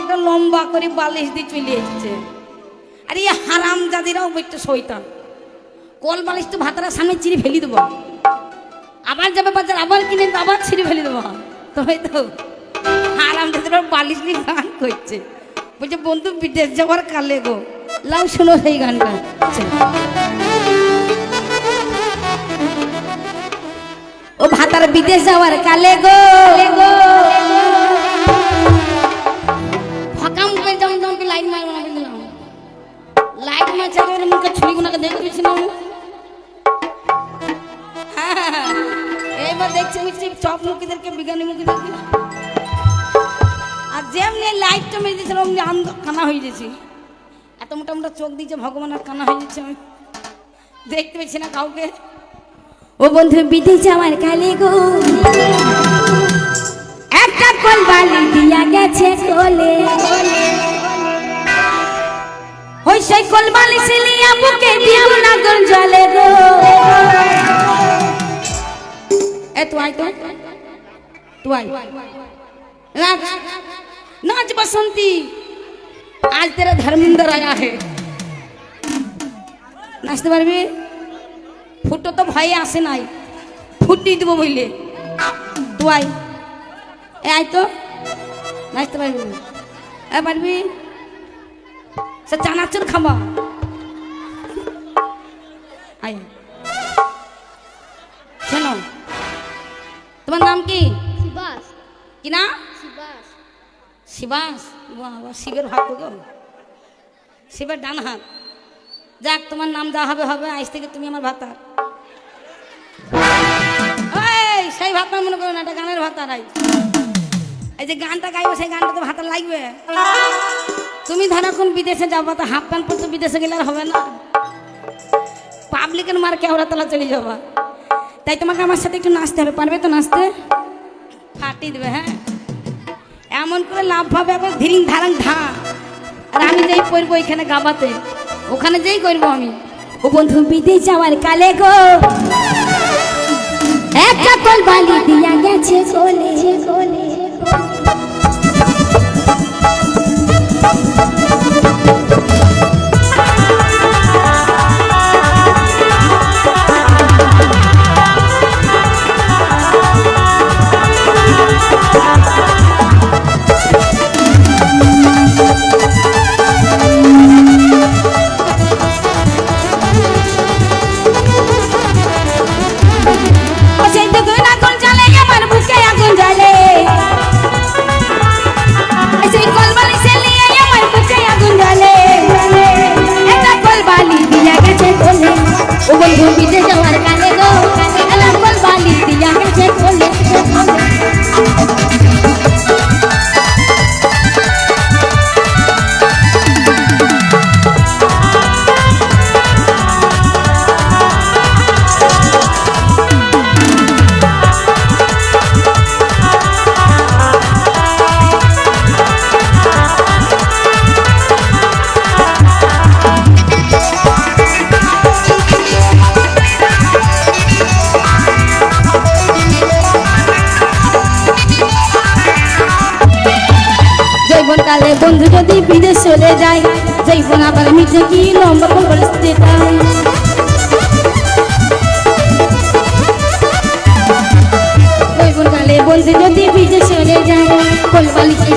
একটা লম্বা করে বালিশ দিয়ে চলে এসেছে। আর এই হারাম জাদিরাও একটা শৈতান কল বালিশ তো ভাতারা সামনে চিড়ে ফেলি দেবো। আবার যাবে বাজার, আবার কিনে আবার ছিঁড়ে ফেলে দেবো। তবে তো হারাম জাদিরাও বালিশ নিয়ে গান করছে। বলছে, বন্ধু, বিদেশ যাওয়ার কালে গো। লাউ শোনো সেই গানটা। ও ভাতার বিদেশ যাওয়ার কালে গো। হকাম ছুরি গুনাকে দেখে দিয়েছিলাম হ্যাঁ, এইবার দেখছি মিছি চপ মুখিদেরকে বিজ্ঞানী মুখিদেরকে। আর যেমনি লাইটটা মেরে দিয়েছিল অমনি আন্দ কানা হয়ে গেছি। এত মোটা মোটা চোখ দিয়েছে ভগবানের কানা হয়ে যাচ্ছে আমি। দেখতে পেয়েছি না কাউকে। ও বন্ধু বিদেশ যাওয়ার কালে গো। একটা কল বালি দিয়া গেছে কোলে। ওই সেই কল বালি সিলিয়া বুকে দিও না গন জলে গো এ তু আই তো তু আই नाच नाच बसंती आज तेरा धर्मिंदर आया है নাচতে পারবি ফুটো তো ভয়ে আসে নাই ফুটি দেবো বললে তু আই এ আয় তো নাচতে পারবি এ পারবি সে চানাচুর খাবা আয় শোনো তোমার নাম কি? শিবাস। কি না শিবাস। শিবাস? বাবা শিবের হাত গো শিবের ডান হাত। যাক তোমার নাম যা হবে হবে আজ থেকে তুমি আমার ভাতার সেই ভাতার মনে করো না এটা গানের ভাতার এই যে গানটা গাইবে সেই গানটা তো ভাতার লাগবে। তুমি ধরো কোন বিদেশে যাব, তো হাফ প্যান্ট পরতে বিদেশে গেলে আর হবে না। পাবলিকের মার কেওড়া তলা চলে যাবা। তাই তোমাকে আমার সাথে একটু নাচতে হবে, পারবে তো নাচতে? ফাটিয়ে দেবে হ্যাঁ? এমন করে লাভ পাবে আবার ধিরিং ধারাং ধা। আর আমি যেই করব এখানে গাবাতে, ওখানে যেই করব আমি। ও বন্ধু বিদেশ যাওয়ার কালে গো। একটা কল বালি দিয়া গেছে কোলে কোলে। কালে বন্ধু যদি বিদেশ চলে যায় যৌবন আবার মিটে কি লম্বা পরিস্থিতি যৌবন কালে বন্ধু যদি বিদেশ চলে যায় কোলবালি সেই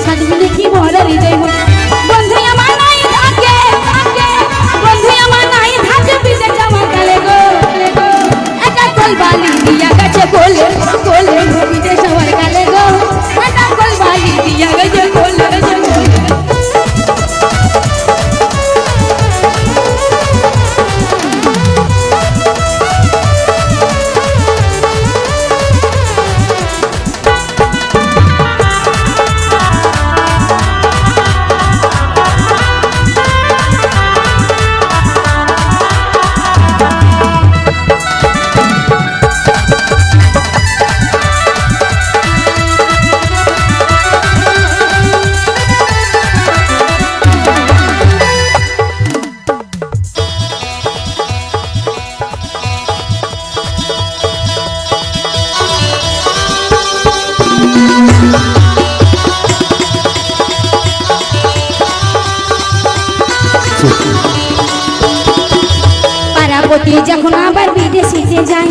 পারাপতি যখন আবার বিদেশিতে যায়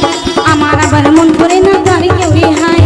আমার আবার মন করে না তার কেউ হায়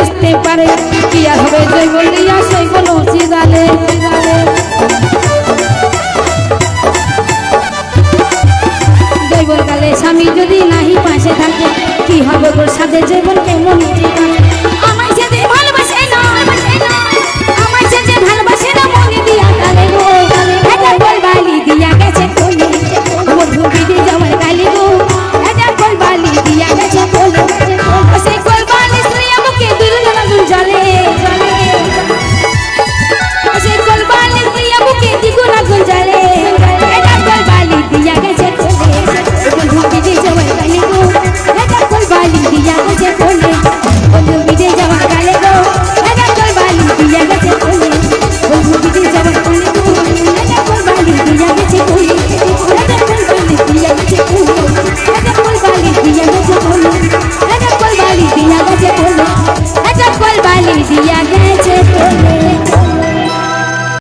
বুঝতে পারে কি আর হবে? যে বলিয়া সেই বলো কালে স্বামী যদি নাহি পাশে থাকে কি হবে গোর সাথে? জীবন কেমন জীবন